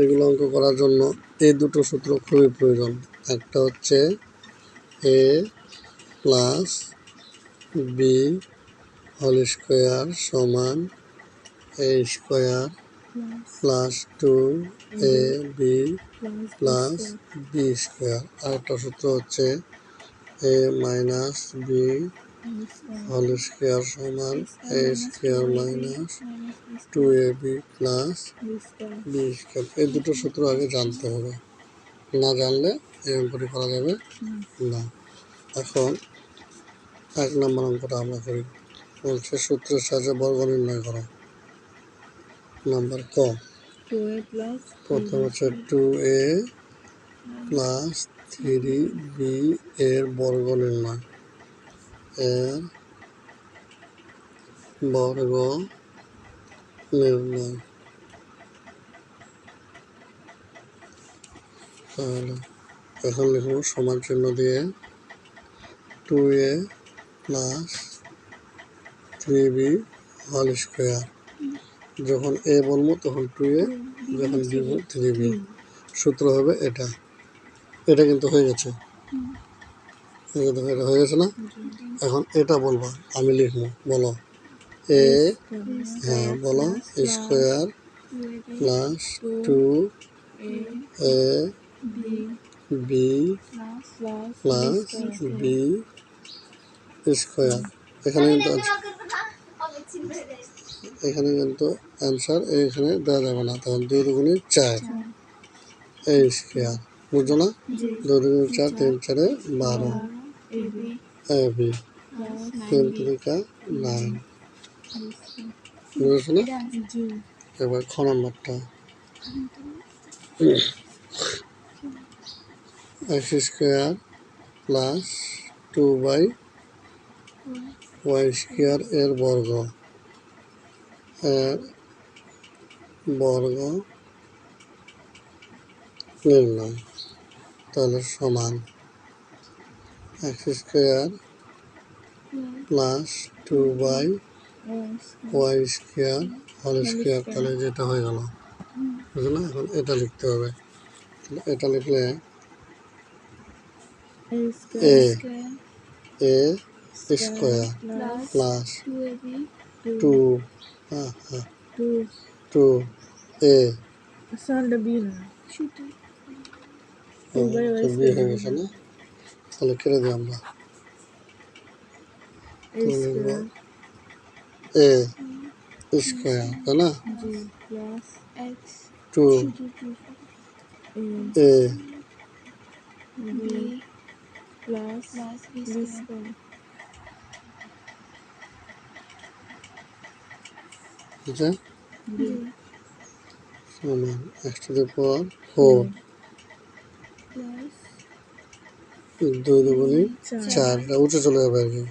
এগুলো অঙ্ক করার জন্য এই দুটো সূত্র খুবই প্রয়োজন। একটা হচ্ছে a plus b whole square সমান a square plus two a b plus b square. আরেকটা সূত্র হচ্ছে a minus b whole square সমান a square minus two a b plus b square এই দুটো সূত্র আগে জানতে হবে। না জানলে এই অঙ্কটি করা যাবে না। এখন এক নম্বর অঙ্কটা আমরা করি। বলছে সূত্রের সাহায্যে বর্গ নির্ণয় করো। নাম্বার ক। প্রথম হচ্ছে two a plus three b এর বর্গ নির্ণয়। এর বর্গ নির্ণয় তাহলে এখন লিখব সমান চিহ্ন দিয়ে two a plus three b whole square যখন এ বলব তখন টু এ যখন বি থ্রি বি সূত্র হবে এটা। এটা কিন্তু হয়ে গেছে। এটা হয়ে গেছে না? এখন এটা বলবা, আমি লিখব, বলো। এ হ্যাঁ বলো square plus two a b plus plus b square এখানে কিন্তু এখানে কিন্তু অ্যান্সার এখানে দেওয়া যাবে না, তখন দুই দুগুণি চার। এই স্কোয়ার বুঝছ না? দুই দুগুণি চার, তিন চারে বারো। বি তিন নাইন বুঝেছ না? এবার খ নম্বরটা। X square plus two by y square এর বর্গ। এর বর্গ নির্ণয়। তাহলে সমান। X square plus two by y square whole square তাহলে যেটা হয়ে গেল বুঝলো এখন এটা লিখতে হবে। এটা লিখলে a a square plus two two হ্যাঁ হ্যাঁ এ বি হয়ে গেছে না? তাহলে কেটে দিই আমরা। এ স্কোয়ার তাই না? টু। এ। সমান x to the power four. Plus দুই দুগুণি চার। উঠে চলে যাবে আর কি।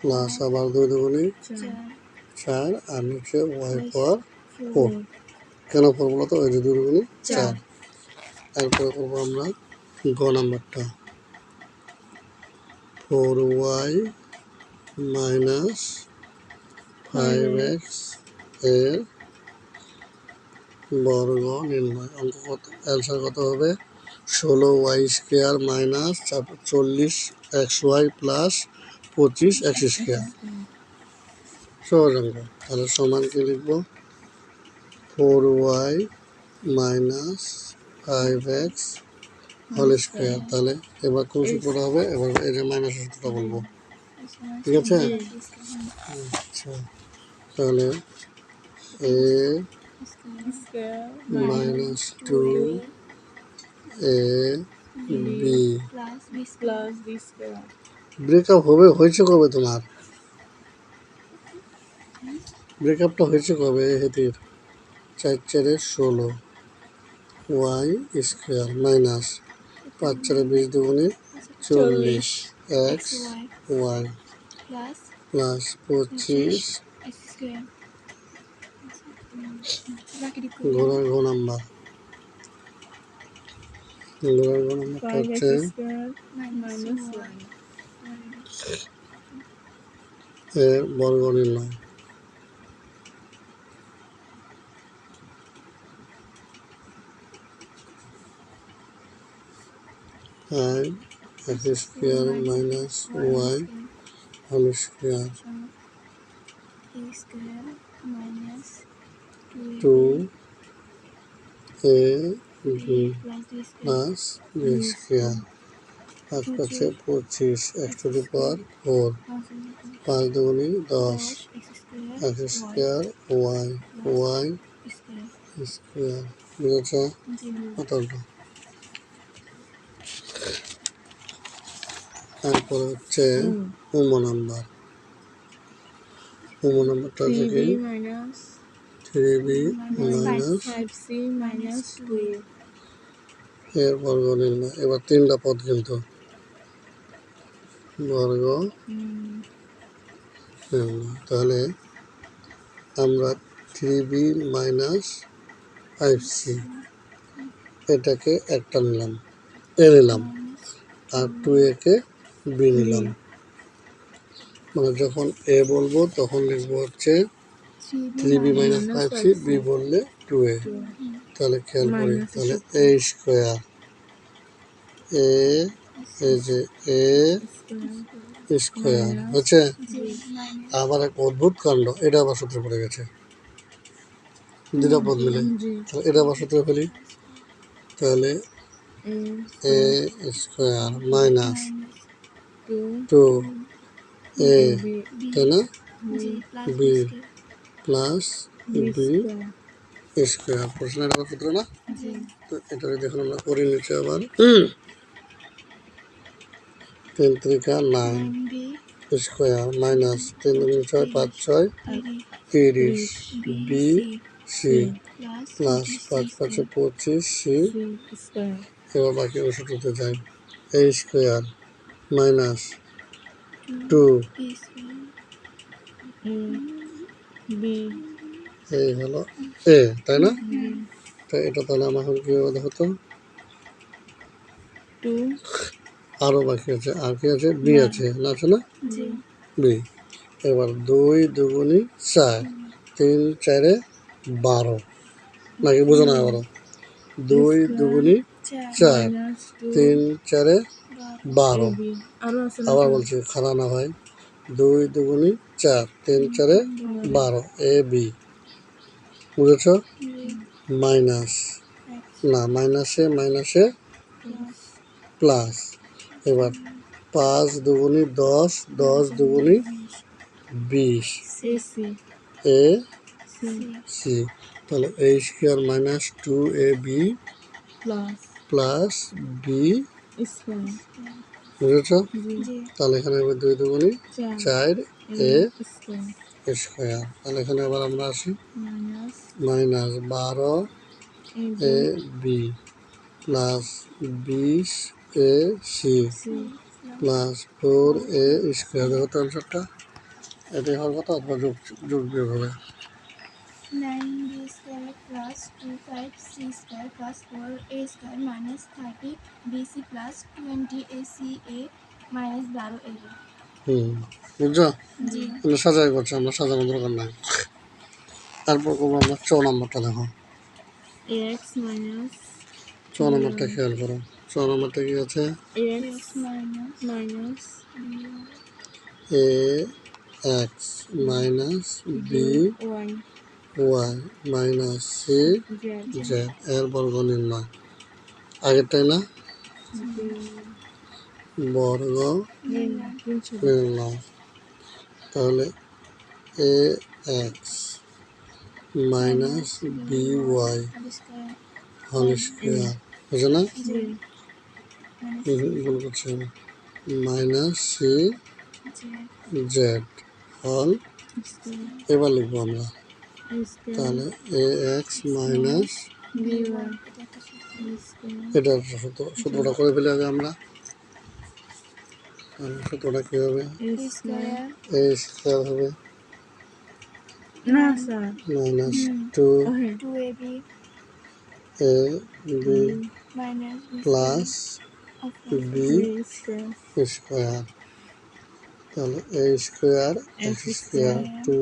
প্লাস আবার দুই দুগুণি চার আর নিচে ওয়াই পাওয়ার ফোর কেন ফোর তো? ওই যে দুই দুগুণি চার। এরপরে করব আমরা গ নাম্বারটা। ফোর ওয়াই মাইনাস ফাইভ এক্সের বর্গ নির্ণয় অঙ্ক কত? অ্যান্সার কত হবে? ষোলো ওয়াই স্কোয়ার মাইনাস চল্লিশ এক্স ওয়াই প্লাস পঁচিশ এক্স স্কোয়ার। সহজ অঙ্ক। তাহলে সমান কি লিখব? Four y minus five x whole square. তাহলে এবার কোন সূত্রটা হবে? এবার এই যে মাইনাস সূত্রটা বলব। ঠিক আছে? আচ্ছা। তাহলে a minus two a b breakup হবে হয়েছে কবে তোমার? ব্রেকআপটা হয়েছে কবে হেতির? চার চারে ষোলো। ওয়াই স্কোয়ার মাইনাস পাঁচ চারে বিশ দুগুণে চল্লিশ। এক্স ওয়াই প্লাস পঁচিশ। ঘোড়ার ঘো নাম্বার ঘোড়ার ঘো নাম্বারটা হচ্ছে এর বর্গ নির্ণয় i x square minus y whole. Two a b plus b square পাঁচ পাঁচে পঁচিশ x to the power four পাঁচ দুগুনি দশ x square y y square বুঝেছ কতটা তারপরে হচ্ছে উমো নাম্বার উমো নাম্বারটা হচ্ছে কি three B minus 5c minus 2a. এর বর্গ নির্ণয় এবার তিনটা পদ কিন্তু বর্গ তাহলে আমরা three b minus five c এটাকে একটা নিলাম, এ নিলাম, আর টু একে বি নিলাম মানে যখন এ বলব, তখন লিখব হচ্ছে three b minus five c b বললে টু এ তাহলে খেয়াল করি তাহলে এ স্কোয়ার এ এই যে এ স্কোয়ার হচ্ছে আবার এক অদ্ভুত কাণ্ড এটা আবার সূত্রে পড়ে গেছে দুটা পদ মিলে তাহলে এটা আবার সূত্রে ফেলি তাহলে a square minus two a তাই না square প্লাস বি স্কোয়ার প্রশ্নের আবার সূত্র না তো এটা দেখুন আমরা করে নিচ্ছি আবার হুম। তিন ত্রিকা নাইন স্কোয়ার মাইনাস তিন দুগুণ ছয় পাঁচ ছয় তিরিশ বি সি প্লাস পাঁচ পাঁচে পঁচিশ সি। এবার বাকি ওষুধতে যাই। এ স্কোয়ার মাইনাস টু এই হলো এ তাই না? তো এটা তাহলে আমার কি হবে দেখো তো? 2 আরও বাকি আছে আর কি আছে? বি আছে না আছে না? বি। এবার দুই দুগুনি চার তিন চারে বারো। নাকি বুঝো না আবারও দুই দুগুনি চার চার minus 2 তিন চারে বারো। আবার বলছি খারাপ না ভাই। দুই দুগুনি চার তিন চারে বারো এ বি। বুঝেছ? মাইনাস। না মাইনাসে মাইনাসে প্লাস। এবার পাঁচ দুগুনি দশ দশ দুগুনি বিশ। A c. তাহলে a square minus two a b plus. B বুঝেছ? তাহলে এখানে হবে দুই দুগুনি চার। A square. তাহলে এখানে আবার আমরা আসি। মাইনাস। বারো এ বি। প্লাস বিশ a c plus four a square. দেখো তো অ্যান্সারটা। এটাই হওয়ার কথা অথবা যোগ যোগ বিয়োগ হবে। Plus two five c square plus four a square minus thirty b c plus twenty a c a minus বারো a b. হুম বুঝছ? জি। আমরা সাজাই করছি আমরা সাজানোর দরকার নাই। তারপর করব আমরা ছ নম্বরটা দেখো। Ax minus ছ নম্বরটা খেয়াল করো। ছ নম্বরটা কি আছে? Ax x minus minus a x minus b y minus c z, এর বর্গ নির্ণয়। আগেরটাই না? বর্গ নির্ণয়। তাহলে a x minus b y whole square. বুঝে না? ভুল করছি মাইনাস সি জেড হল এবার লিখব আমরা। তাহলে এ এক্স মাইনাস by এটা সূত্র। সূত্রটা করে ফেলে আগে আমরা। তাহলে সূত্রটা কী হবে? এ স্কোয়ার হবে। না sir. Minus two a b b plus b square তাহলে a square x square two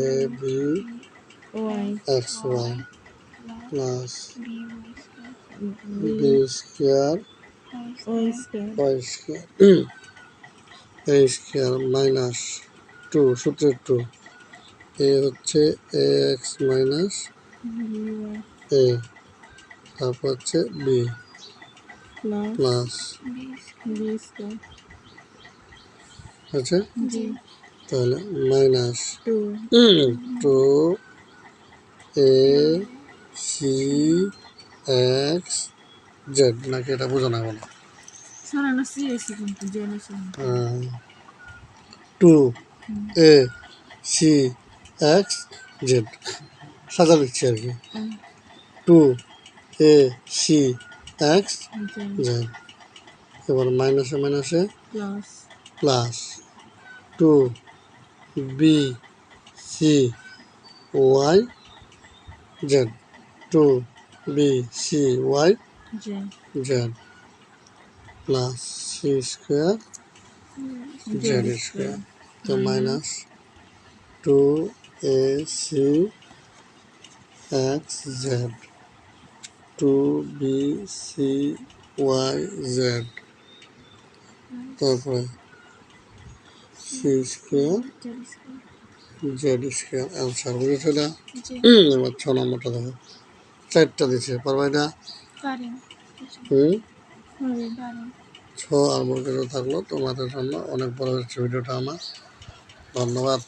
a b y x y plus b square y square a square minus two সূত্রের টু এ হচ্ছে এ x minus এ তারপর হচ্ছে B plus জি তাহলে minus two a c x z নাকি এটা বোঝা না জেনে two a c x z. সাজা লিখছি আর কি। Two a c x z. এবার মাইনাসে মাইনাসে? Plus. Two b c y z two b c y z plus c square z square তো minus two a c x z two b c y z তারপরে c square z square answer বুঝেছ না এবার ছ নম্বরটা দেখো। চারটা দিচ্ছে পারবা এটা হুম? ছ আর বর্গেরও থাকল তোমাদের জন্য। অনেক বড় হচ্ছে ভিডিওটা আমার। ধন্যবাদ।